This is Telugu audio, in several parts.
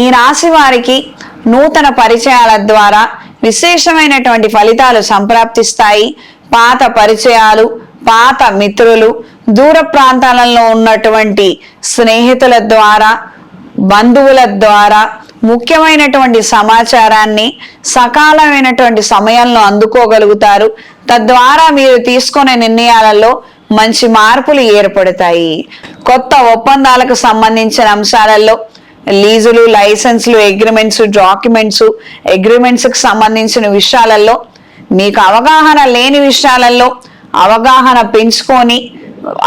ఈ రాశి వారికి నూతన పరిచయాల ద్వారా విశేషమైనటువంటి ఫలితాలు సంప్రాప్తిస్తాయి. పాత పరిచయాలు పాత మిత్రులు దూర ప్రాంతాలలో ఉన్నటువంటి స్నేహితుల ద్వారా బంధువుల ద్వారా ముఖ్యమైనటువంటి సమాచారాన్ని సకాలమైనటువంటి సమయంలో అందుకోగలుగుతారు. తద్వారా మీరు తీసుకునే నిర్ణయాలలో మంచి మార్పులు ఏర్పడతాయి. కొత్త ఒప్పందాలకు సంబంధించిన అంశాలలో లీజులు లైసెన్స్లు అగ్రిమెంట్స్ డాక్యుమెంట్స్ అగ్రిమెంట్స్కి సంబంధించిన విషయాలలో మీకు అవగాహన లేని విషయాలలో అవగాహన పెంచుకొని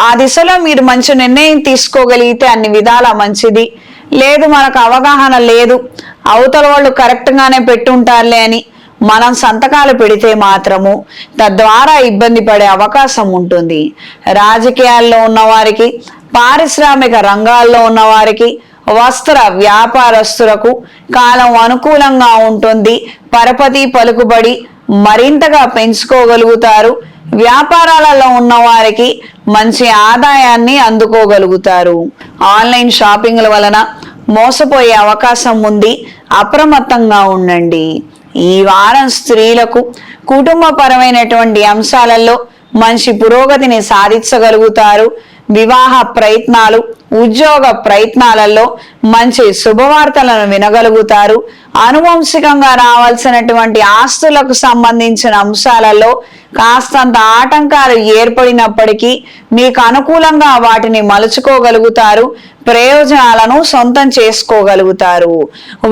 ఆ దిశలో మీరు మంచి నిర్ణయం తీసుకోగలిగితే అన్ని విధాల మంచిది. లేదు మనకు అవగాహన లేదు అవతల వాళ్ళు కరెక్ట్గానే పెట్టుంటారులే అని మనం సంతకాలు పెడితే మాత్రము తద్వారా ఇబ్బంది పడే అవకాశం ఉంటుంది. రాజకీయాల్లో ఉన్నవారికి పారిశ్రామిక రంగాల్లో ఉన్నవారికి వస్త్ర వ్యాపారస్తులకు కాలం అనుకూలంగా ఉంటుంది. పరపతి పలుకుబడి మరింతగా పెంచుకోగలుగుతారు. వ్యాపారాలలో ఉన్న వారికి మంచి ఆదాయాన్ని అందుకోగలుగుతారు. ఆన్లైన్ షాపింగ్ల వలన మోసపోయే అవకాశం ఉంది. అప్రమత్తంగా ఉండండి. ఈ వారం స్త్రీలకు కుటుంబపరమైనటువంటి అంశాలలో మంచి పురోగతిని సాధించగలుగుతారు. వివాహ ప్రయత్నాలు ఉద్యోగ ప్రయత్నాలలో మంచి శుభవార్తలను వినగలుగుతారు. అనువంశికంగా రావాల్సినటువంటి ఆస్తులకు సంబంధించిన అంశాలలో కాస్తంత ఆటంకాలు ఏర్పడినప్పటికీ మీకు అనుకూలంగా వాటిని మలుచుకోగలుగుతారు. ప్రయోజనాలను సొంతం చేసుకోగలుగుతారు.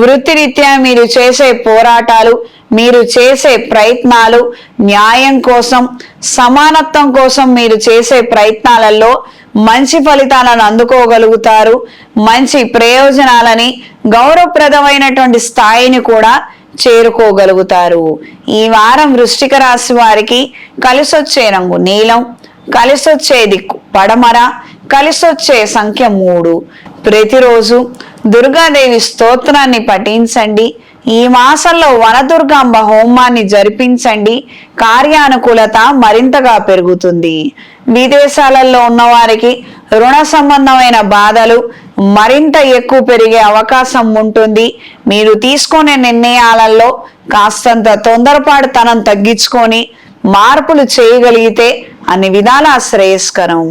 వృత్తిరీత్యా మీరు చేసే పోరాటాలు మీరు చేసే ప్రయత్నాలు న్యాయం కోసం సమానత్వం కోసం మీరు చేసే ప్రయత్నాలలో మంచి ఫలితాలను అందుకోగలుగుతారు. మంచి ప్రయోజనాలని గౌరవప్రదమైనటువంటి స్థాయిని కూడా చేరుకోగలుగుతారు. ఈ వారం వృష్టిక రాశి వారికి కలిసొచ్చే రంగు నీలం కలిసొచ్చే దిక్కు పడమర కలిసొచ్చే సంఖ్య మూడు. ప్రతిరోజు దుర్గాదేవి స్తోత్రాన్ని పఠించండి. ఈ మాసంలో వనదుర్గాంబ హోమాన్ని జరిపించండి. కార్యానుకూలత మరింతగా పెరుగుతుంది. విదేశాలలో ఉన్నవారికి రుణ సంబంధమైన బాధలు మరింత ఎక్కువ పెరిగే అవకాశం ఉంటుంది. మీరు తీసుకునే నిర్ణయాలలో కాస్తంత తొందరపాటుతనం తగ్గించుకొని మార్పులు చేయగలిగితే అన్ని విధాల శ్రేయస్కరం.